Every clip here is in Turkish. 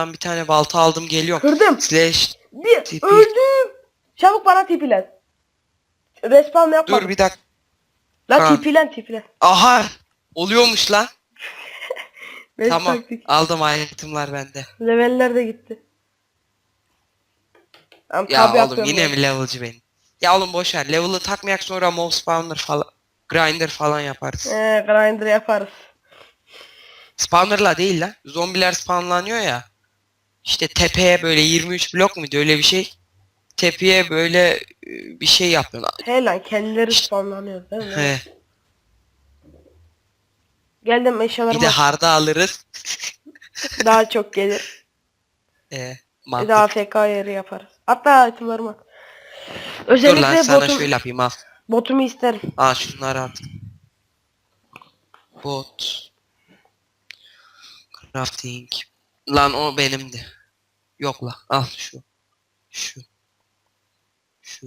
bir tane balta aldım geliyorum. Kırdım. Slash Bir Tipi. öldüm. Çabuk bana tipilen. Respawn yapma. dur bir dakika. Lan tipilen tipilen. Aha! Oluyormuş lan. Tamam. taktik. Aldım itemlar bende. Leveller de gitti. Tamam, Ya oğlum yine ben. mi levelci benim? Ya oğlum boş ver. Level'ı takmayak sonra mob spawner falan grinder falan yaparız. Ee, grinder yaparız. Spawner'la değil lan. Zombiler spawnlanıyor ya. İşte tepeye böyle 23 blok muydu öyle bir şey. Tepeye böyle e, bir şey yapıyorsun. He lan kendileri spawnlanıyor değil mi? He. Geldim Bir eşyalarımı de harda alırız. daha çok gelir. Ee, Bir mantık. daha FK yeri yaparız. Hatta itemlerimi at. Dur lan Özellikle sana botum, şöyle yapayım al. botumu isterim. Al şunları at. Bot. Crafting. Lan o benimdi. Yok la. Al şu. Şu. Şu.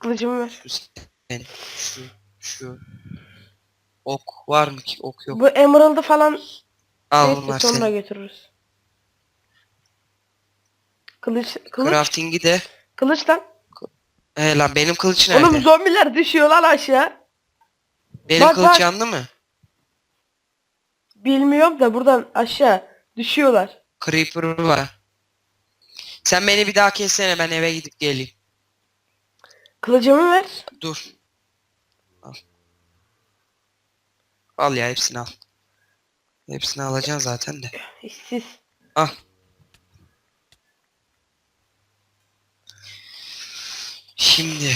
Kılıcımı ver. Şu sen. Şu. Şu. Ok var mı ki? Ok yok. Bu emerald'ı falan Al bunlar sonra senin. götürürüz. Kılıç, kılıç, Crafting'i de. kılıç lan. He lan benim kılıç nerede? Oğlum zombiler düşüyor lan aşağı. benim bak, kılıç bak. yandı mı? Bilmiyorum da buradan aşağı düşüyorlar. Creeper var. Sen beni bir daha kessene ben eve gidip geleyim. Kılıcımı ver. Dur. Al. Al ya hepsini al. Hepsini alacaksın zaten de. İşsiz. Al. Şimdi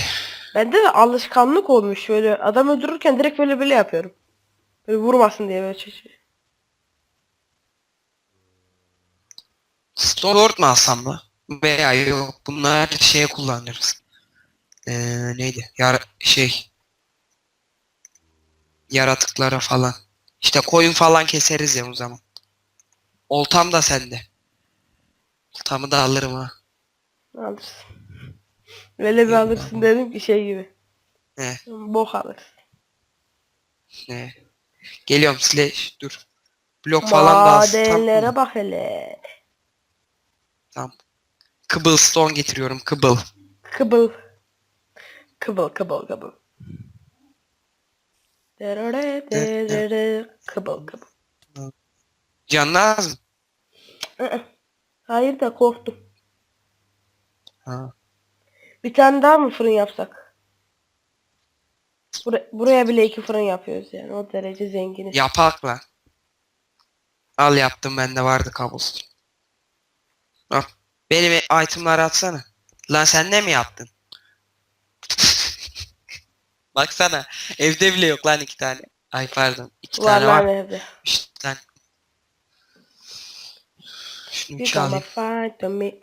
Bende de alışkanlık olmuş şöyle adam öldürürken direkt böyle böyle yapıyorum. Böyle vurmasın diye böyle şey. Stone Sword mu alsam mı? Veya yok bunlar şeye kullanırız. Ee, neydi? Yar şey yaratıklara falan. İşte koyun falan keseriz ya o zaman. Oltam da sende. Oltamı da alırım ha. Alırsın. Böyle bir alırsın dedim ki şey gibi. Ne? Bok alırsın. Ne? Geliyorum slash dur. Blok falan da. Madenlere bak hele. Tamam. Cobblestone getiriyorum. Kıbıl. Kıbıl kıbıl kıbıl. Derere derere kıbıl kıbıl. Can lazım. Hı-hı. Hayır da korktum. Ha. Bir tane daha mı fırın yapsak? Bura- buraya bile iki fırın yapıyoruz yani. O derece zenginiz. Yapak lan. Al yaptım bende vardı cobblestone. Benim itemları atsana. Lan sen ne mi yaptın? Baksana. Evde bile yok lan iki tane. Ay pardon. iki Var tane lan var. evde. Üç tane. Şunu You çalayım. me.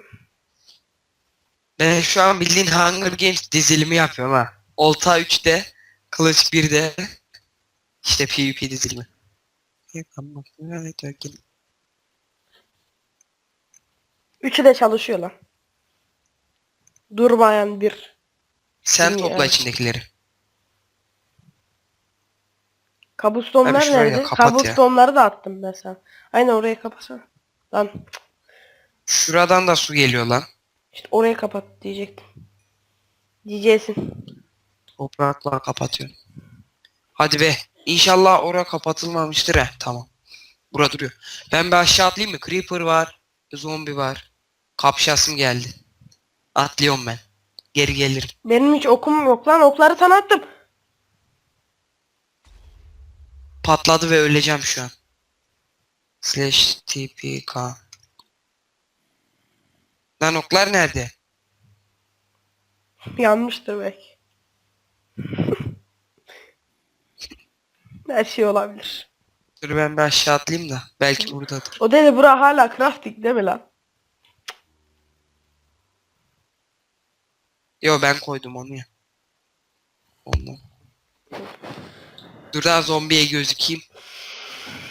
Ben şu an bildiğin Hunger Games dizilimi yapıyorum ha. Olta 3'te, Kılıç 1'de. İşte PvP dizilimi. Üçü de çalışıyor lan. Durmayan bir. Sen Bilmiyorum. topla içindekileri. Kabustonlar Abi şurayı da nerede? kapat ya. Kabustonları da attım ben sana. Aynen oraya kapatsana. Lan Şuradan da su geliyor lan. işte oraya kapat diyecektim. Diyeceksin. Toprakla kapatıyorum. Hadi be. İnşallah ora kapatılmamıştır he. Tamam. Bura duruyor. Ben bir aşağı atlayayım mı? Creeper var. Zombi var. Kapşasım geldi. Atlıyorum ben. Geri gelirim. Benim hiç okum yok lan. Okları sana attım. Patladı ve öleceğim şu an. Slash tpk. Lan oklar nerede? Yanmıştır belki. Her şey olabilir. Dur ben bir aşağı atlayayım da. Belki buradadır. O dedi bura hala crafting değil mi lan? Yo ben koydum onu ya. Ondan. Dur daha zombiye gözükeyim.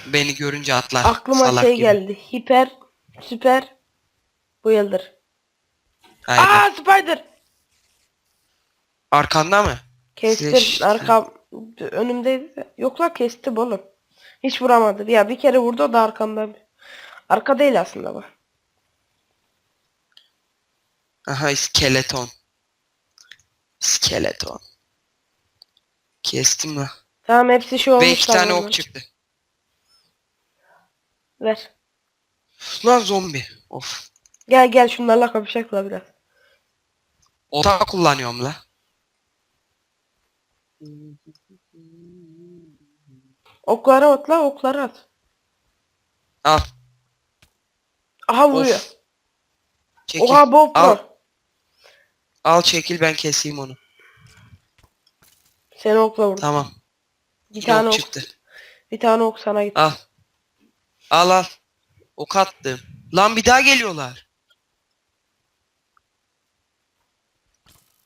Beni görünce atlar. Aklıma salak şey gibi. geldi. Hiper, süper, bu yıldır. Aa spider! Arkanda mı? Kestim. Slash- Arkam önümdeydi de. Yok kestim oğlum. Hiç vuramadı. Ya bir kere vurdu o da arkamdan. Arka değil aslında bu. Aha iskeleton. İskeleton. Kestim la. Tamam hepsi şey olmuş. Ve iki tane ok çıktı. Ver. Lan zombi. Of. Gel gel şunlarla kapışacaklar biraz. Ota kullanıyorum la. Okları at la okları at. Al. Aha vuruyor. Of. Çekil. Oha Bob Al. Al çekil ben keseyim onu. Seni okla vurdu. Tamam. Bir tane Yok ok. çıktı. Bir tane ok sana gitti. Al. Al al. Ok attım. Lan bir daha geliyorlar.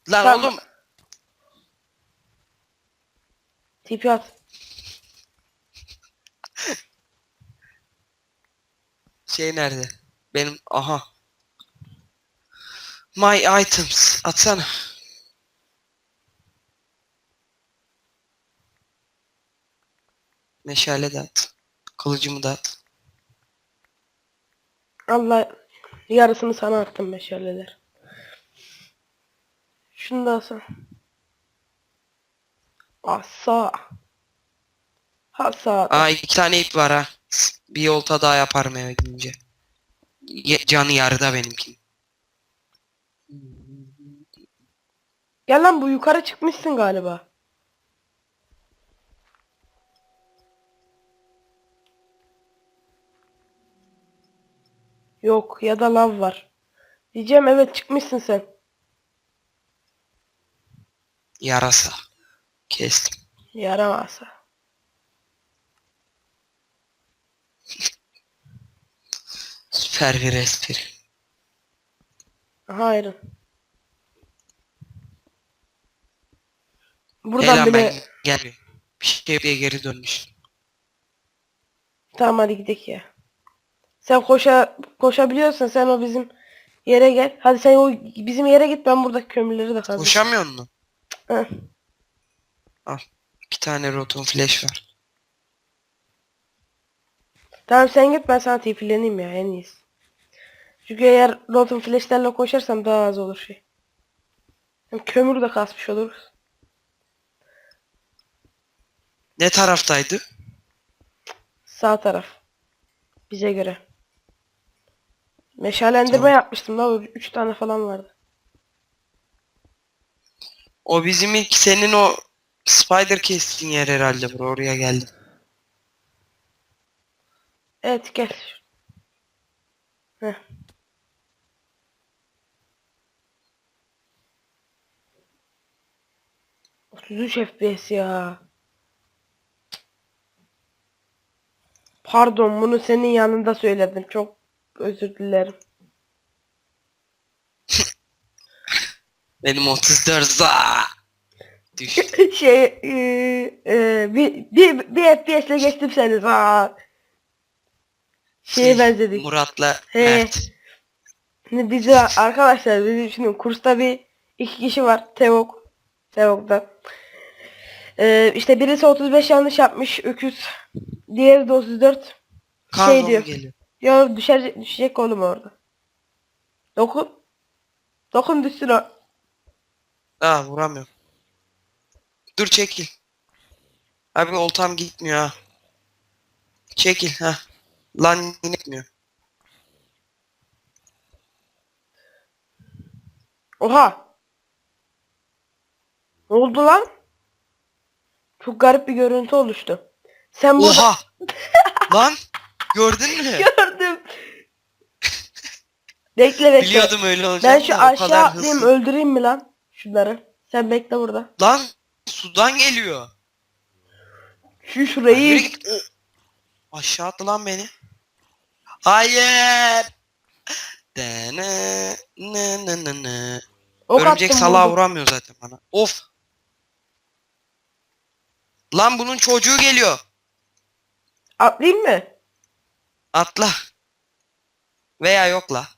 Lan Tamam. oğlum. Tipi at. Şey nerede? Benim aha. My items. Atsana. Meşale de at. Kılıcımı da at. Allah yarısını sana attım meşaleler. Şunu da alsana. Asa. Hasa. Aa iki tane ip var ha. Bir yolta daha yaparım eve gidince. Ye- canı yarıda benimki. Gel lan bu yukarı çıkmışsın galiba. Yok ya da lav var. Diyeceğim evet çıkmışsın sen. Yarasa. Kestim. Yaramazsa. Süper bir espri. Aha Buradan Helal bile... ben gel. Bir şey diye geri dönmüş. Tamam hadi gidelim ya. Sen koşa koşabiliyorsun sen o bizim yere gel. Hadi sen o bizim yere git ben buradaki kömürleri de kazayım. Koşamıyor musun? Hı. İki tane rotom flash var. Tamam sen git ben sana TP'leneyim ya en iyisi. Çünkü eğer Rotten Flash'lerle koşarsam daha az olur şey. Hem kömür de kasmış oluruz. Ne taraftaydı? Sağ taraf. Bize göre. Meşalendirme Tamam. yapmıştım da 3 tane falan vardı. O bizim ilk senin o spider kestiğin yer herhalde bro. Oraya geldim. Evet gel. Heh. ...33 FPS ya. Pardon bunu senin yanında söyledim. Çok özür dilerim. Benim 34 za. Düş. şey e, e, bir, bir, bir FPS'le geçtim seni. Aa. Şeye Şey, benzedik. Murat'la He. Mert. Şimdi bizi arkadaşlar bizim şimdi kursta bir iki kişi var. Tevok. Tevok'ta. Ee, işte birisi 35 yanlış yapmış öküz. Diğeri de 34. Kan şey diyor. geliyor. Ya düşecek, düşecek oğlum orada. Dokun. Dokun düşsün o. Aa vuramıyorum. Dur çekil. Abi oltam gitmiyor ha. Çekil ha. Lan yine gitmiyor. Oha. Ne oldu lan? Çok garip bir görüntü oluştu. Sen burada Oha! Lan gördün mü? gördüm. bekle bekle. Biliyordum öyle olacağını. Ben şu da o aşağı kadar atlayayım hızlı. öldüreyim mi lan? Şunları. Sen bekle burada. Lan sudan geliyor. Şu Yürü şurayı git. Aşağı attı lan beni. Hayır. Dene, ne ne ne ne. ok Örümcek attım vurdum. vuramıyor zaten bana. Of. Lan bunun çocuğu geliyor. Atlayayım mı? Atla. Veya yok la.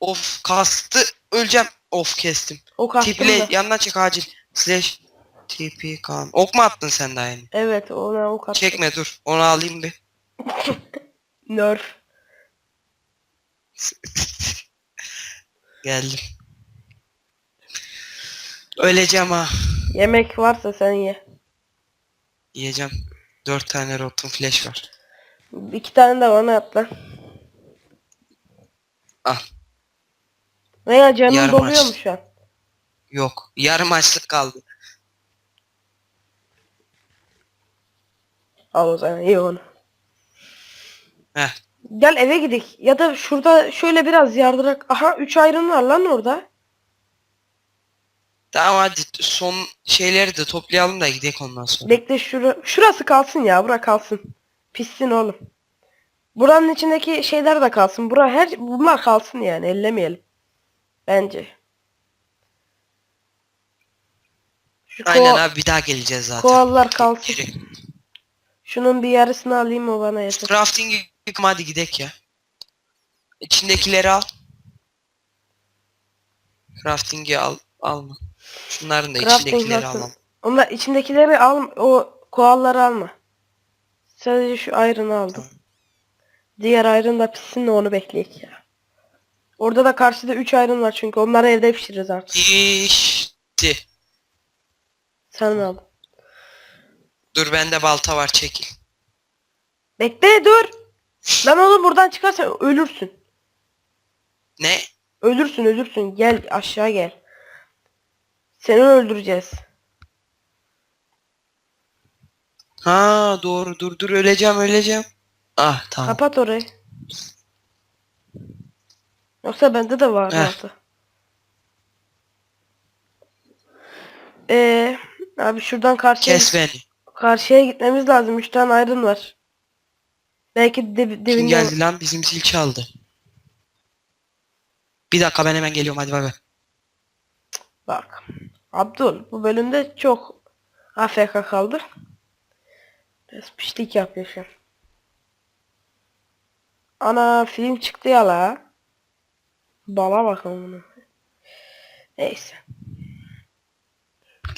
Of kastı. Öleceğim. Of kestim. Ok attım Tiple da. yandan çek acil. Slash. TP kan. Ok mu attın sen daha yeni? Evet ona ok attım. Çekme dur. Onu alayım bir. Nerf. Geldim. Öleceğim ha. Yemek varsa sen ye. Yiyeceğim. Dört tane rotten flash var. İki tane de bana at lan. Al. Veya canın Yarım doluyor aç. mu şu an? Yok. Yarım açlık kaldı. Al o zaman iyi onu. Heh. Gel eve gidelim. Ya da şurada şöyle biraz yardırak. Aha 3 ayrın var lan orada. Tamam hadi son şeyleri de toplayalım da gidelim ondan sonra. Bekle şura, şurası kalsın ya. Bura kalsın. Pissin oğlum. Buranın içindeki şeyler de kalsın. Bura her bunlar kalsın yani. Ellemeyelim. Bence. Şu Aynen abi bir daha geleceğiz zaten. kovalar kalsın. Şunun bir yarısını alayım o bana yeter. Crafting'i yıkma hadi gidek ya. İçindekileri al. Crafting'i al alma. Şunların da Crafting içindekileri kalsın. alalım. Onlar içindekileri al, o koalları alma. Sadece şu ayrını aldım. Tamam. Diğer ayrın da pişsin de onu bekleyek ya. Orada da karşıda 3 ayrın var çünkü onları evde pişiririz artık. İşte. Sen aldın? Dur bende balta var çekil. Bekle dur. Lan oğlum buradan çıkarsan ölürsün. Ne? Ölürsün ölürsün. Gel aşağı gel. Seni öldüreceğiz. Ha doğru dur dur öleceğim öleceğim. Ah tamam. Kapat orayı. Yoksa bende de var Heh. altı. Ee, abi şuradan karşıya Kes beni. karşıya gitmemiz lazım. 3 tane ayrın var. Belki de, Kim geldi lan? Bizim zil çaldı. Bir dakika ben hemen geliyorum hadi bay bay. bak. Abdul bu bölümde çok AFK kaldı. Biraz pişlik yapıyor şu an. Ana film çıktı ya la. Bala bakalım bunu. Neyse.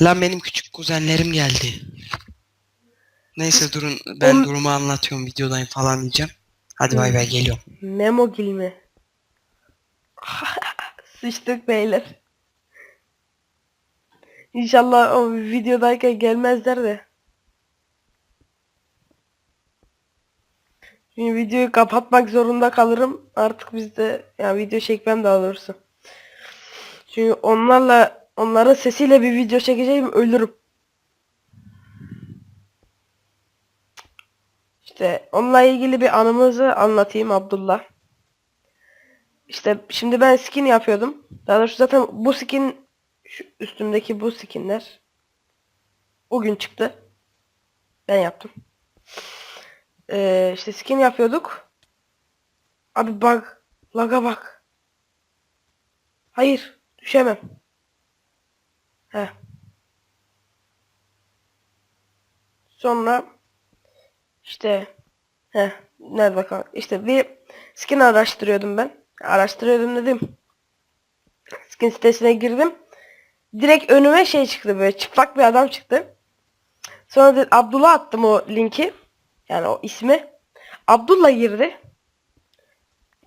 Lan benim küçük kuzenlerim geldi. Neyse durun ben durumu anlatıyorum videodayım falan diyeceğim. Hadi bay bay geliyorum. Memo mi? Sıçtık beyler. İnşallah o videodayken gelmezler de. Şimdi videoyu kapatmak zorunda kalırım. Artık biz de yani video çekmem daha doğrusu. Çünkü onlarla onların sesiyle bir video çekeceğim ölürüm. İşte onunla ilgili bir anımızı anlatayım Abdullah. İşte şimdi ben skin yapıyordum. Daha doğrusu zaten bu skin şu üstümdeki bu skinler o gün çıktı. Ben yaptım. Ee, işte skin yapıyorduk. Abi bak. Laga bak. Hayır. Düşemem. He. Sonra işte he nerede bakalım. İşte bir skin araştırıyordum ben. Araştırıyordum dedim. Skin sitesine girdim. Direkt önüme şey çıktı böyle çıplak bir adam çıktı. Sonra da Abdullah attım o linki. Yani o ismi. Abdullah girdi.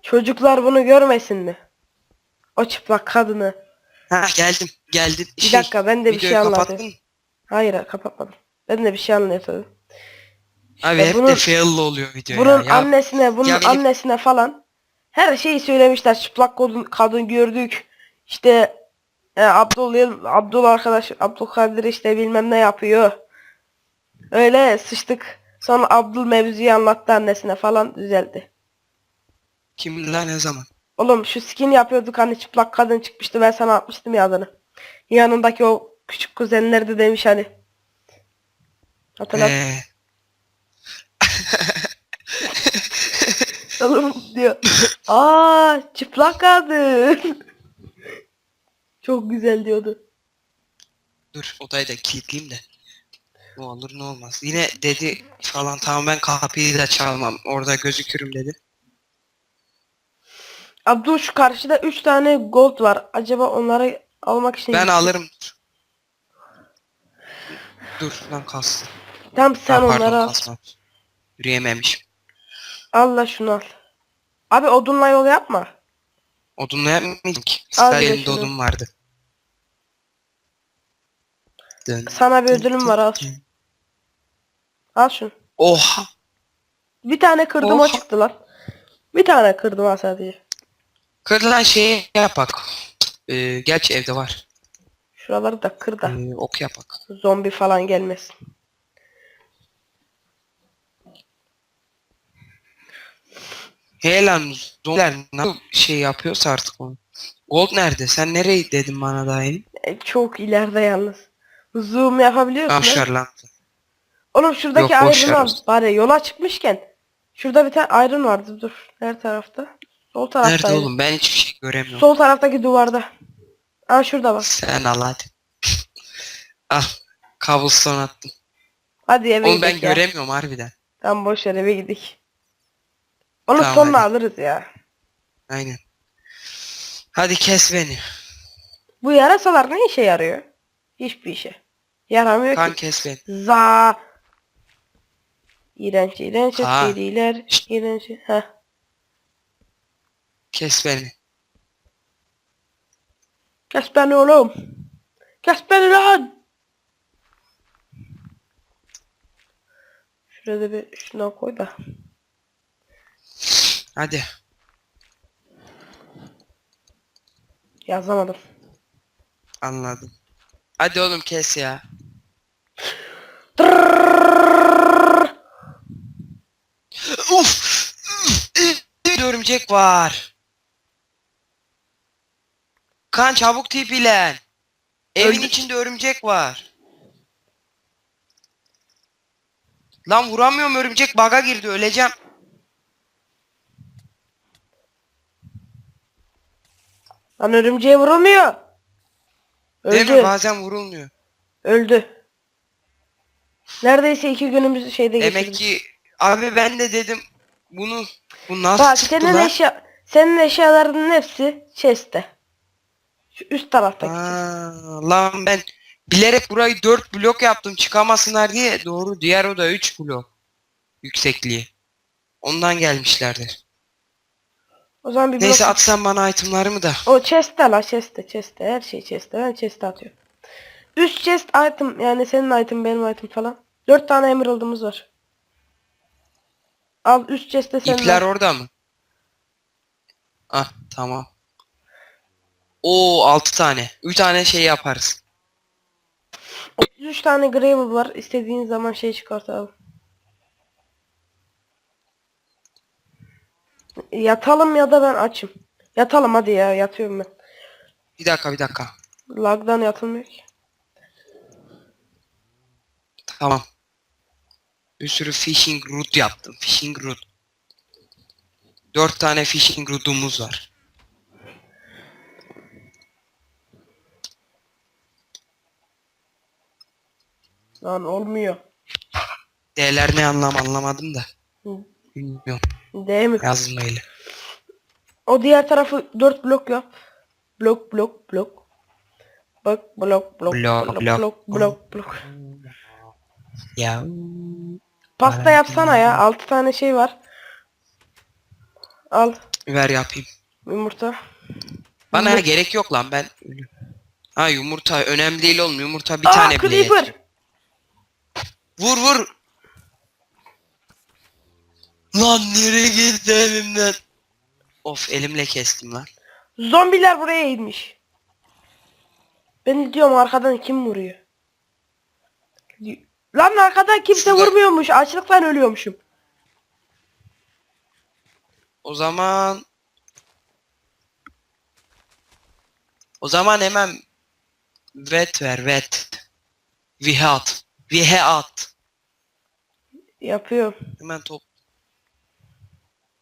Çocuklar bunu görmesin mi? O çıplak kadını. Ha geldim geldim. Bir dakika, ben de bir şey mı? Hayır kapatmadım. Ben de bir şey anlatıyordum. Abi hep bunun- de fail'lı oluyor video Bunun ya. annesine, bunun ya benim- annesine falan her şeyi söylemişler. Çıplak kadın, kadın gördük. İşte e, Abdul Abdul arkadaş Abdülkadir işte bilmem ne yapıyor. Öyle sıçtık. Sonra Abdul mevzuyu anlattı annesine falan düzeldi. Kim lan ne zaman? Oğlum şu skin yapıyorduk hani çıplak kadın çıkmıştı ben sana atmıştım ya adını. Yanındaki o küçük kuzenler de demiş hani. Hatırlat. Ee, Oğlum diyor. Aa çıplak kadın. Çok güzel diyordu. dur odayı da kilitleyeyim de. Ne olur ne olmaz. Yine dedi falan tamam ben kapıyı da çalmam. Orada gözükürüm dedi. Abdul şu karşıda 3 tane gold var. Acaba onları almak için Ben alırım. Dur lan kalsın. Tamam sen Ha, pardon, onları al. kasmamış. Yürüyememişim. Al la şunu al. Abi odunla yol yapma. Odunla yapmayayım ki. Al Sadece bir de elimde şunu. odun vardı. Dön. Sana bir ödülüm var al. Al şunu. Oha. Bir tane kırdım o Oha. çıktı lan. Bir tane kırdım ha sadece. Kırılan şeyi yapak. Ee, gerçi evde var. Şuraları da kır da. Ee, ok yapak. Zombi falan gelmesin. Hey lan zombiler nasıl şey yapıyorsa artık onu. Gold nerede? Sen nereye dedin bana daha yeni? E, çok ileride yalnız. Zoom yapabiliyorsun. Lan. lan. Oğlum şuradaki Yok, boş iron ver al. olsun. Bari yola çıkmışken. Şurada bir tane iron vardı. Dur. Her tarafta? Sol tarafta. Nerede oğlum? Ben hiçbir şey göremiyorum. Sol taraftaki duvarda. Aa şurada bak. Sen al hadi. ah. Cobblestone attım. Hadi eve Oğlum ben gidelim ya. göremiyorum harbiden. Tamam boş ver eve gidelim. Onu Tamam, sonra hadi. alırız ya. Aynen. Hadi kes beni. Bu yarasalar ne işe yarıyor? Hiçbir işe. Yaramıyor Kan ki. kes beni. Za. İğrenç iğrenç Ha. espriler. Şşt. İğrenç. Heh. Kes beni. Kes beni oğlum. Kes beni lan. Şurada bir şuna koy da. Hadi. Yazamadım. Anladım. Hadi oğlum kes ya. Uf! Bir örümcek var. Kan çabuk tipilen. Evin Öldü- içinde örümcek var. Lan vuramıyorum örümcek baga girdi öleceğim. Lan örümceğe vurulmuyor. Değil mi? Öldü. Bazen vurulmuyor. Öldü. Neredeyse iki günümüzü şeyde Demek geçirdik. ki abi ben de dedim bunu bu nasıl Bak çıktı senin lan? eşya senin eşyalarının hepsi chest'te. Şu üst taraftaki. Aa, lan ben bilerek burayı 4 blok yaptım çıkamasınlar diye. Doğru diğer oda 3 blok yüksekliği. Ondan gelmişlerdir. O zaman bir Neyse blok- at sen bana itemlarımı da. O chest'te la chest'te chest'te her şey chest'te ben chest'e atıyorum. Üst chest item yani senin item benim item falan. Dört tane emerald'ımız var. Al üst chest'te senin İpler var. orada mı? Ah tamam. Oo 6 tane. 3 tane şey yaparız. 33 tane gravel var. İstediğin zaman şey çıkartalım. Yatalım ya da ben açım. Yatalım hadi ya yatıyorum ben. Bir dakika bir dakika. Lag'dan yatılmıyor ki. Tamam. Bir sürü fishing root yaptım. Fishing root. 4 tane fishing root'umuz var. Lan olmuyor. Değerler ne anlam anlamadım da. Hı. Bilmiyorum. Değil mi? Yazmayla. O diğer tarafı 4 blok yap. Blok blok blok. Bak blok blok Blok, blok blok. blok. Ya. Pasta yapsana ya. 6 tane şey var. Al Ver yapayım. yumurta. Bana Yumurta- gerek yok lan ben. Ha yumurta önemli değil oğlum yumurta bir Aa tane bile creeper. Vur vur. Lan nereye gitti elimden? Of elimle kestim lan. Zombiler buraya inmiş. Ben diyorum arkadan kim vuruyor? Lan arkadan kimse Şurada- vurmuyormuş. Açlıktan ölüyormuşum. O zaman O zaman hemen vet ver vet. Vihat. Vihat. Yapıyorum. Hemen top.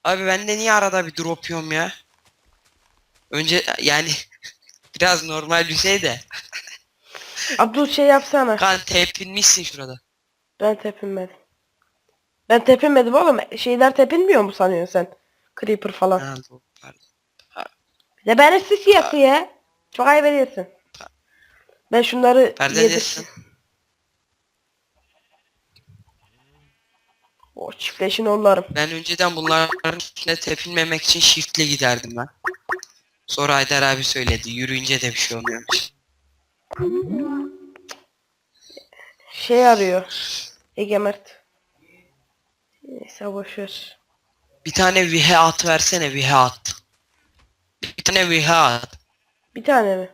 Abi ben de niye arada bir drop yiyorum ya? Önce yani biraz normal bir şey de. Abdul şey yapsana. Kan tepinmişsin şurada. Ben tepinmedim. Ben tepinmedim oğlum. Şeyler tepinmiyor mu sanıyorsun sen? Creeper falan. Ha, doğru, pardon. Bir de beni sık ya. Çok ayıp ediyorsun. Ben şunları Perde yedir. edersin. O çiftleşin onlarım. Ben önceden bunların üstüne tepinmemek için shiftle giderdim ben. Sonra Haydar abi söyledi. Yürüyünce de bir şey olmuyormuş. Şey arıyor. Ege Mert. Neyse boşver. Bir tane vihe at versene vihe at. Bir tane vihe at. Bir tane mi?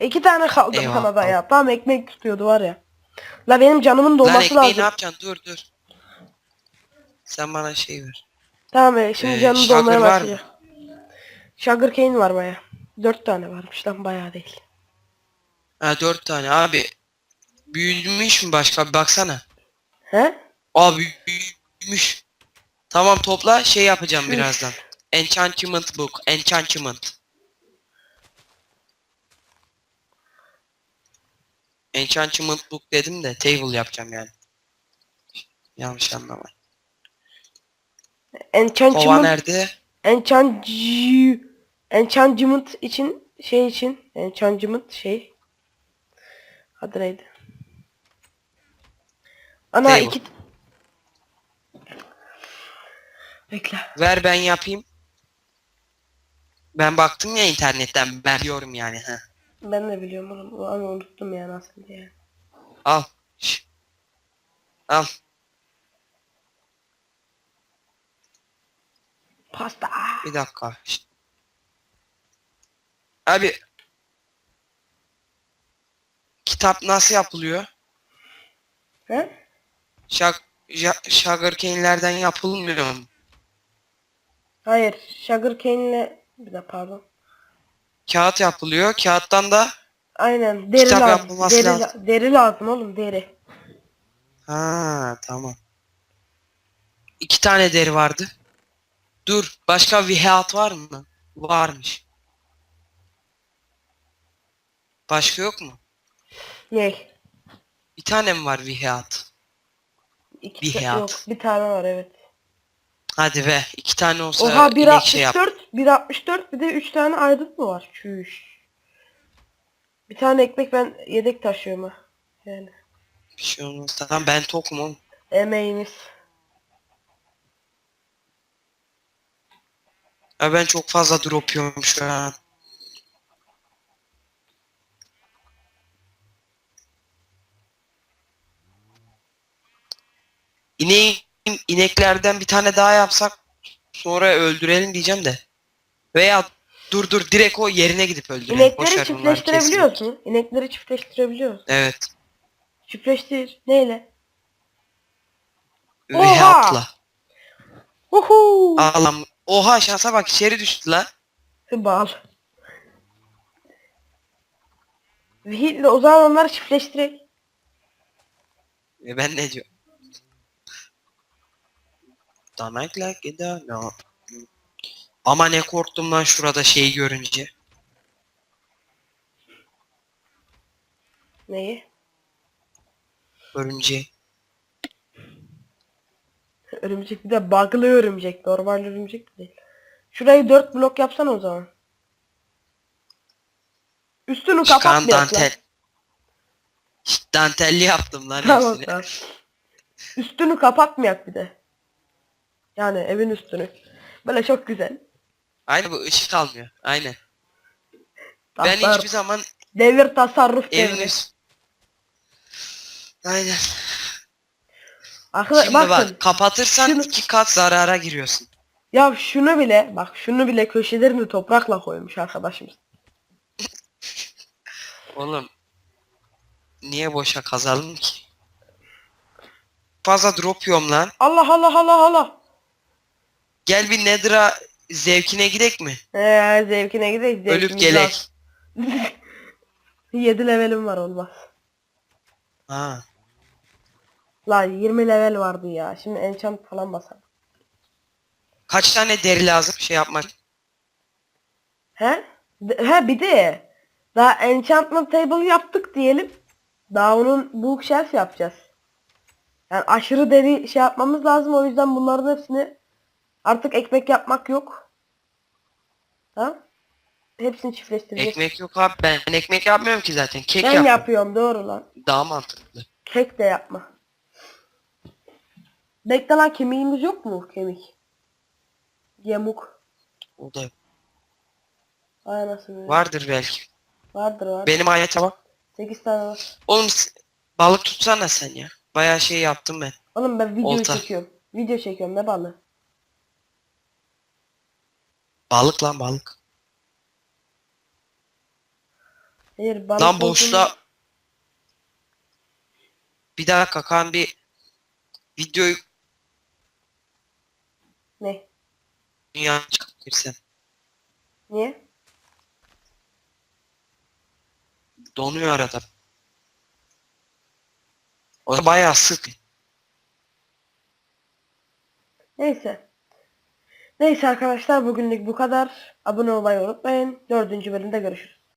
İki tane kaldı Eyvah. bana da ya. Tam ekmek tutuyordu var ya. La benim canımın Lan dolması ekmeği lazım. ne yapacaksın? Dur dur. Sen bana şey ver. Tamam be şimdi Ee, canım sugar dolmaya var mı? başlıyor. Sugar cane var baya. Dört tane varmış lan bayağı değil. Ha dört tane abi. Büyümüş mü başka bir baksana. He? Abi büyümüş. Tamam topla şey yapacağım birazdan. Enchantment book. Enchantment. Enchantment book dedim de table yapacağım yani. Yanlış. Kova Enchantment, nerede? enchant, enchantment için şey için enchantment şey. Adı neydi? Ana Table. iki Bekle. Ver ben yapayım. Ben baktım ya internetten ben biliyorum yani. ha. Ben de biliyorum oğlum ama unuttum ya nasıl diye. Al. Şş. Al. Pasta. Bir dakika. Şşt. Abi. Kitap nasıl yapılıyor? He? Ja- Sugarcane'lerden yapılmıyor mu? Hayır. Sugar cane'le bir de pardon. Kağıt yapılıyor. Kağıttan da Aynen deri Kitap lazım. yapılması Deri, lazım. la- deri lazım oğlum deri. ha tamam. İki tane deri vardı. Dur, başka vihat var mı? Varmış. Başka yok mu? Ne? Bir tane mi var vihat? İki Bir ta- hayat. Yok bir tane var evet. Hadi be, iki tane olsa Oha inek şey yap. 1.64 1.64 bir de 3 tane aydın mı var? Çüş. Bir tane ekmek ben yedek taşıyorum ha. Yani Bir şey olmaz. Tamam ben tokum oğlum. emeğimiz. Ya ben çok fazla drop yiyorum şu an. İneğin, ineklerden bir tane daha yapsak sonra öldürelim diyeceğim de. Veya dur dur direkt o yerine gidip öldürelim. İnekleri ver, bunları çiftleştirebiliyor kesme. musun? İnekleri çiftleştirebiliyoruz. Evet. Çiftleştir. Neyle? Ve Oha! atla. Uhu. Allah'ım. Oha şansa bak içeri düştü la. Bal. Ve o zaman onları çiftleştirek. E ben ne diyorum? Danak like da no. Ama ne korktum lan şurada şeyi görünce. Neyi? Örümceği. Örümcek bir de bug'lı örümcek. Normal örümcek değil. Şurayı 4 blok yapsan o zaman. Üstünü Çıkan kapatmayak lan. dantel. Dantelli yaptım lan Tamam hepsini. tamam. Üstünü kapatmayak bir de. Yani evin üstünü. Böyle çok güzel. Aynen bu ışık almıyor. Aynen. Ben Tasar- hiçbir zaman Devir tasarruf evin devri. üst... Aynen. Arkadaş Şimdi bakın. bak kapatırsan Şunu- iki kat zarara giriyorsun. Ya şunu bile bak şunu bile köşelerini toprakla koymuş arkadaşımız. Oğlum. Niye boşa kazalım ki? Fazla drop yiyorum lan. Allah Allah Allah Allah. Gel bir Nether'a zevkine gidek mi? Eee zevkine. Ölüp zevkimiz gelek. var. 7 levelim var olmaz. Ha. Lan 20 level vardı ya. Şimdi enchant falan basalım. Kaç tane deri lazım şey yapmak? He? De- he bir de daha enchantment table yaptık diyelim. Daha onun bookshelf yapacağız. Yani aşırı deri şey yapmamız lazım. O yüzden bunların hepsini artık ekmek yapmak yok. Ha? Hepsini çiftleştireceğiz. Ekmek yok abi ben ekmek yapmıyorum ki zaten. Kek ben yap. yapıyorum doğru lan. Daha mantıklı. Kek de yapma. Bekle lan kemiğimiz yok mu kemik? Yamuk. O da Ay anasını. vardır belki. Vardır var. Benim ayete bak. 8 tane var. Oğlum balık tutsana sen ya. Bayağı şey yaptım ben. Oğlum ben video Olta. çekiyorum. Video çekiyorum ne balı. Balık lan balık. Hayır balık Lan olduğunu- boşta bir dakika kan bir videoyu Ne? dünya çıkabilirsen. Niye? Donuyor arada. O da bayağı sık. Neyse. Neyse arkadaşlar bugünlük bu kadar. Abone olmayı unutmayın. Dördüncü bölümde görüşürüz.